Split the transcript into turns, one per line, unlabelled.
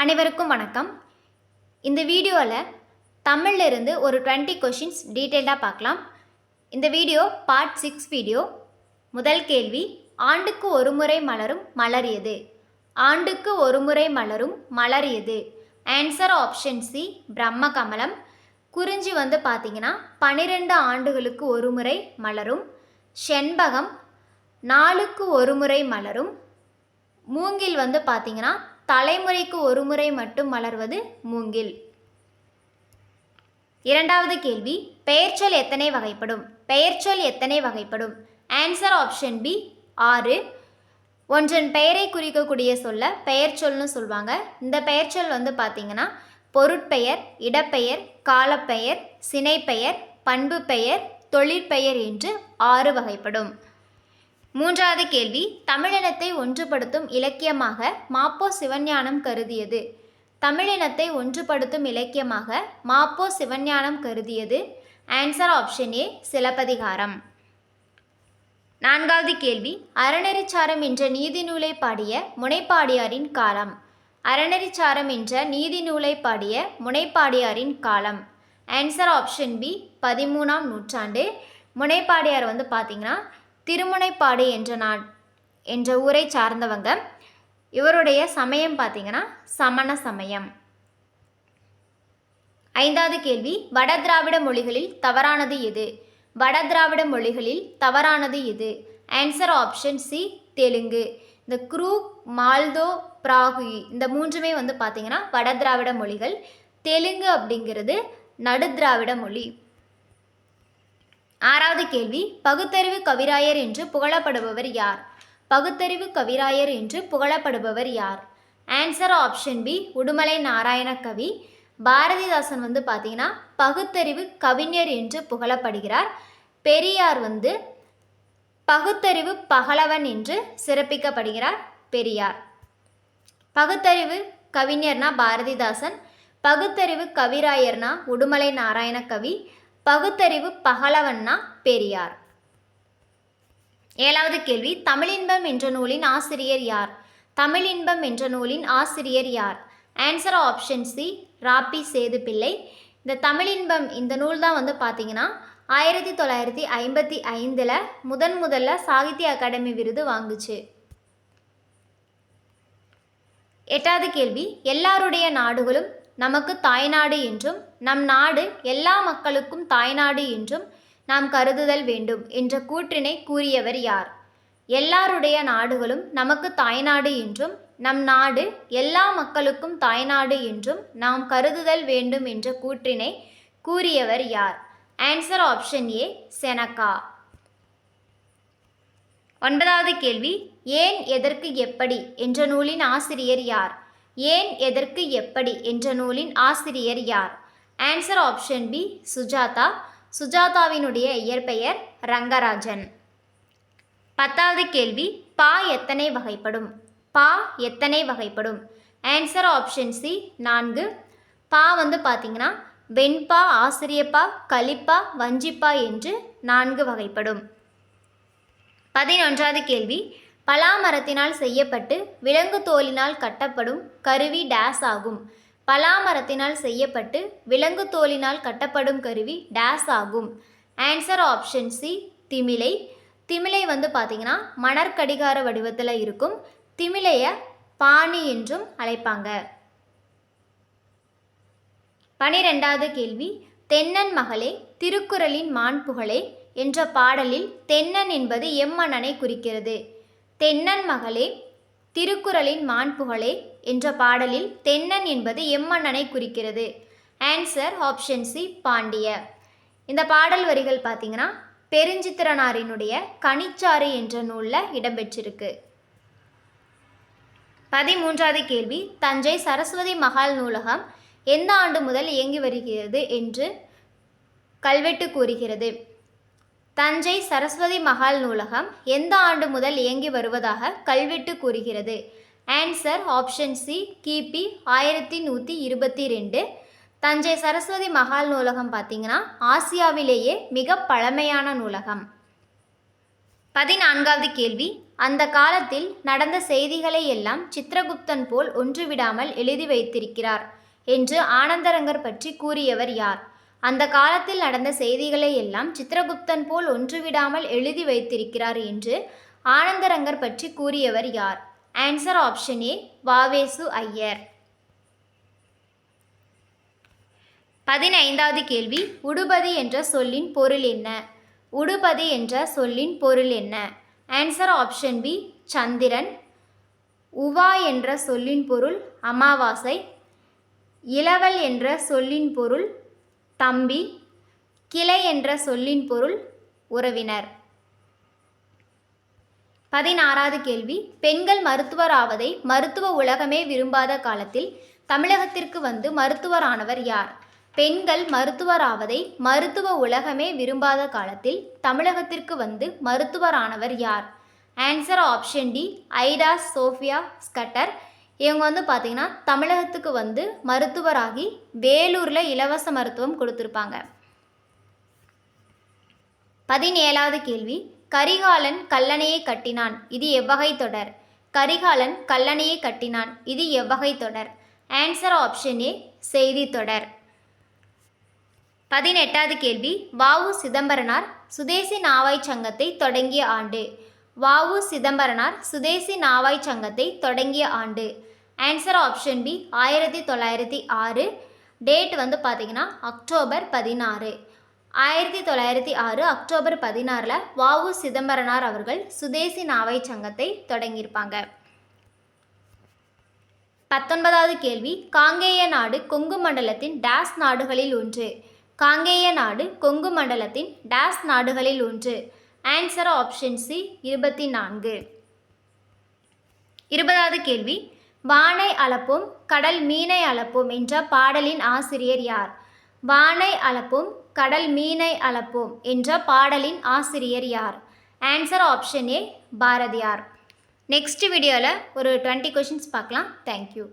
அனைவருக்கும் வணக்கம். இந்த வீடியோவில் தமிழ்ல இருந்து ஒரு டுவெண்ட்டி கொஷின்ஸ் டீட்டெயில்டாக பார்க்கலாம். இந்த வீடியோ பார்ட் சிக்ஸ் வீடியோ முதல் கேள்வி ஆண்டுக்கு ஒரு முறை மலரும் மலர் எது? ஆண்டுக்கு ஒரு முறை மலரும் மலர் எது? ஆன்சர் ஆப்ஷன் சி பிரம்ம கமலம் குறிஞ்சி வந்து பார்த்தீங்கன்னா பன்னிரெண்டு ஆண்டுகளுக்கு ஒரு முறை மலரும். செண்பகம் நாளுக்கு ஒரு முறை மலரும். மூங்கில் வந்து பார்த்தீங்கன்னா தலைமுறைக்கு ஒரு முறை மட்டும் மலர்வது மூங்கில். இரண்டாவது கேள்வி பெயர்ச்சொல் எத்தனை வகைப்படும்? பெயர்ச்சொல் எத்தனை வகைப்படும்? ஆன்சர் ஆப்ஷன் பி ஆறு. ஒன்றன் பெயரை குறிக்கக்கூடிய சொல்ல பெயர்ச்சொல்னு சொல்லுவாங்க இந்த பெயர்ச்சொல் வந்து பார்த்தீங்கன்னா பொருட்பெயர் இடப்பெயர் காலப்பெயர் சினைப்பெயர் பண்பு பெயர் தொழிற்பெயர் என்று ஆறு வகைப்படும். மூன்றாவது கேள்வி தமிழினத்தை ஒன்றுபடுத்தும் இலக்கியமாக மாப்போ சிவஞானம் கருதியது. தமிழினத்தை ஒன்றுபடுத்தும் இலக்கியமாக மாப்போ Sivagnanam கருதியது. Answer option A Silappatikaram. நான்காவது கேள்வி அறநெறிச்சாரம் என்ற நீதி நூலை பாடிய முனைப்பாடியாரின் காலம். அறநெறிச்சாரம் என்ற நீதி நூலை பாடிய முனைப்பாடியாரின் காலம். ஆன்சர் ஆப்ஷன் பி பதிமூணாம் நூற்றாண்டு. முனைப்பாடியார் வந்து பார்த்திங்கன்னா திருமுனைப்பாடு என்ற நாட் என்ற ஊரை சார்ந்தவங்க. இவருடைய சமயம் பார்த்தீங்கன்னா சமண சமயம். ஐந்தாவது கேள்வி வட திராவிட மொழிகளில் தவறானது எது? வட திராவிட மொழிகளில் தவறானது எது? Answer option C Telugu. இந்த குரூக் மால்தோ பிராகு இந்த மூன்றுமே வந்து பார்த்தீங்கன்னா வடதிராவிட மொழிகள். தெலுங்கு அப்படிங்கிறது நடு திராவிட மொழி. ஆறாவது கேள்வி பகுத்தறிவு கவிராயர் என்று புகழப்படுபவர் யார்? பகுத்தறிவு கவிராயர் என்று புகழப்படுபவர் யார்? Answer option B Udumalai Narayana Kavi Bharathidasan வந்து பார்த்தீங்கன்னா பகுத்தறிவு கவிஞர் என்று புகழப்படுகிறார். பெரியார் வந்து பகுத்தறிவு பகலவன் என்று சிறப்பிக்கப்படுகிறார். பெரியார். பகுத்தறிவு கவிஞர்னா பாரதிதாசன் பகுத்தறிவு கவிராயர்னா உடுமலை நாராயண கவி பகுத்தறிவு பகலவன்னா பெரியார். ஏழாவது கேள்வி தமிழின்பம் என்ற நூலின் ஆசிரியர் யார்? தமிழின்பம் என்ற நூலின் ஆசிரியர் யார்? ஆன்சர் ஆப்ஷன் சி ராப்பி சேது பிள்ளை இந்த தமிழின்பம் இந்த நூல் தான் வந்து பார்த்தீங்கன்னா ஆயிரத்தி தொள்ளாயிரத்தி ஐம்பத்தி ஐந்தில் முதன் முதல்ல சாகித்ய அகாடமி விருது வாங்குச்சு. எட்டாவது கேள்வி எல்லாருடைய நாடுகளும் நமக்கு தாய்நாடு என்றும் நம் நாடு எல்லா மக்களுக்கும் தாய்நாடு என்றும் நாம் கருதுதல் வேண்டும் என்ற கூற்றினை கூறியவர் யார்? எல்லாருடைய நாடுகளும் நமக்கு தாய்நாடு என்றும் நம் நாடு எல்லா மக்களுக்கும் தாய்நாடு என்றும் நாம் கருதுதல் வேண்டும் என்ற கூற்றினை கூறியவர் யார்? ஆன்சர் ஆப்ஷன் ஏ செனக்கா ஒன்பதாவது கேள்வி ஏன் எதற்கு எப்படி என்ற நூலின் ஆசிரியர் யார்? ஏன் எதற்கு எப்படி என்ற நூலின் ஆசிரியர் யார்? Answer option B Sujatha. சுஜாதாவினுடைய இயற்பெயர் ரங்கராஜன். பத்தாவது கேள்வி பா எத்தனை வகைப்படும்? பா எத்தனை வகைப்படும்? ஆன்சர் ஆப்ஷன் சி நான்கு. பா வந்து பார்த்தீங்கன்னா வெண்பா ஆசிரியப்பா கலிப்பா வஞ்சிப்பா என்று நான்கு வகைப்படும். பதினொன்றாவது கேள்வி பலாமரத்தினால் செய்யப்பட்டு விலங்கு தோலினால் கட்டப்படும் கருவி டேஸ் ஆகும். பலாமரத்தினால் செய்யப்பட்டு விலங்கு தோலினால் கட்டப்படும் கருவி டேஸ் ஆகும். ஆன்சர் ஆப்ஷன் சி திமிலை. திமிலை வந்து பார்த்தீங்கன்னா மணற்கடிகார வடிவத்தில் இருக்கும். திமிலையை பாணி என்றும் அழைப்பாங்க. பனிரெண்டாவது கேள்வி தென்னன் மகளே திருக்குறளின் மாண்புகளே என்ற பாடலில் தென்னன் என்பது எம்மன்னனை குறிக்கிறது. தென்னன் மகளே திருக்குறளின் மாண்புகளே என்ற பாடலில் தென்னன் என்பது எம்மன்னனை குறிக்கிறது. Answer option C Pandya. இந்த பாடல் வரிகள் பார்த்தீங்கன்னா பெருஞ்சித்திரனாரினுடைய கனிச்சாறு என்ற நூலில் இடம்பெற்றிருக்கு. பதிமூன்றாவது கேள்வி தஞ்சை சரஸ்வதி மகால் நூலகம் எந்த ஆண்டு முதல் இயங்கி வருகிறது என்று கல்வெட்டு கூறுகிறது. தஞ்சை சரஸ்வதி மகால் நூலகம் எந்த ஆண்டு முதல் இயங்கி வருவதாக கல்வெட்டு கூறுகிறது. ஆன்சர் ஆப்ஷன் சி கிபி ஆயிரத்தி நூற்றி இருபத்தி ரெண்டு. தஞ்சை சரஸ்வதி மகால் நூலகம் பார்த்தீங்கன்னா ஆசியாவிலேயே மிக பழமையான நூலகம். பதினான்காவது கேள்வி. அந்த காலத்தில் நடந்த செய்திகளை எல்லாம் சித்திரகுப்தன் போல் ஒன்றுவிடாமல் எழுதி வைத்திருக்கிறார் என்று ஆனந்தரங்கர் பற்றி கூறியவர் யார்? அந்த காலத்தில் நடந்த செய்திகளை எல்லாம் சித்திரகுப்தன் போல் ஒன்றுவிடாமல் எழுதி வைத்திருக்கிறார் என்று ஆனந்தரங்கர் பற்றி கூறியவர் யார்? ஆன்சர் ஆப்ஷன் ஏ வாவேசு ஐயர். பதினைந்தாவது கேள்வி உடுபதி என்ற சொல்லின் பொருள் என்ன? உடுபதி என்ற சொல்லின் பொருள் என்ன? ஆன்சர் ஆப்ஷன் பி சந்திரன். உவா என்ற சொல்லின் பொருள் அமாவாசை. இளவல் என்ற சொல்லின் பொருள் தம்பி கிளை என்ற சொல்லின் பொருள் உறவினர். பதினாறாவது கேள்வி. பெண்கள் மருத்துவராவதை மருத்துவ உலகமே விரும்பாத காலத்தில் தமிழகத்திற்கு வந்து மருத்துவரானவர் யார்? பெண்கள் மருத்துவராவதை மருத்துவ உலகமே விரும்பாத காலத்தில் தமிழகத்திற்கு வந்து மருத்துவரானவர் யார்? Answer option D Ida Sophia Scudder இவங்க வந்து பார்த்திங்கன்னா தமிழகத்துக்கு வந்து மருத்துவராகி வேலூரில் இலவச மருத்துவம் கொடுத்துருப்பாங்க. பதினேழாவது கேள்வி. கரிகாலன் கல்லணையை கட்டினான். இது எவ்வகை தொடர்? கரிகாலன் கல்லணையை கட்டினான். இது எவ்வகை தொடர்? ஆன்சர் ஆப்ஷன் ஏ செய்தி தொடர். பதினெட்டாவது கேள்வி. வாவு சிதம்பரனார் சுதேசி நாவாய் சங்கத்தை தொடங்கிய ஆண்டு. வாவு சிதம்பரனார் சுதேசி நாவாய் சங்கத்தை தொடங்கிய ஆண்டு. ஆன்சர் ஆப்ஷன் பி ஆயிரத்தி தொள்ளாயிரத்தி ஆறு. டேட் வந்து பார்த்திங்கன்னா அக்டோபர் பதினாறு. ஆயிரத்தி தொள்ளாயிரத்தி ஆறு அக்டோபர் பதினாறில் வாவு சிதம்பரனார் அவர்கள் சுதேசி நாவை சங்கத்தை தொடங்கியிருப்பாங்க. பத்தொன்பதாவது கேள்வி காங்கேய நாடு கொங்கு மண்டலத்தின் டேஸ் நாடுகளில் ஒன்று. காங்கேய நாடு கொங்கு மண்டலத்தின் டேஸ் நாடுகளில் ஒன்று. ஆன்சர் ஆப்ஷன் சி இருபத்தி நான்கு இருபதாவது கேள்வி. வானை அளப்போம் கடல் மீனை அளப்போம் என்ற பாடலின் ஆசிரியர் யார்? வானை அளப்போம் கடல் மீனை அளப்போம் என்ற பாடலின் ஆசிரியர் யார்? Answer option A Bharathiyar. Next வீடியோவில் ஒரு டுவெண்ட்டி கொஷின்ஸ் பார்க்கலாம். தேங்க்யூ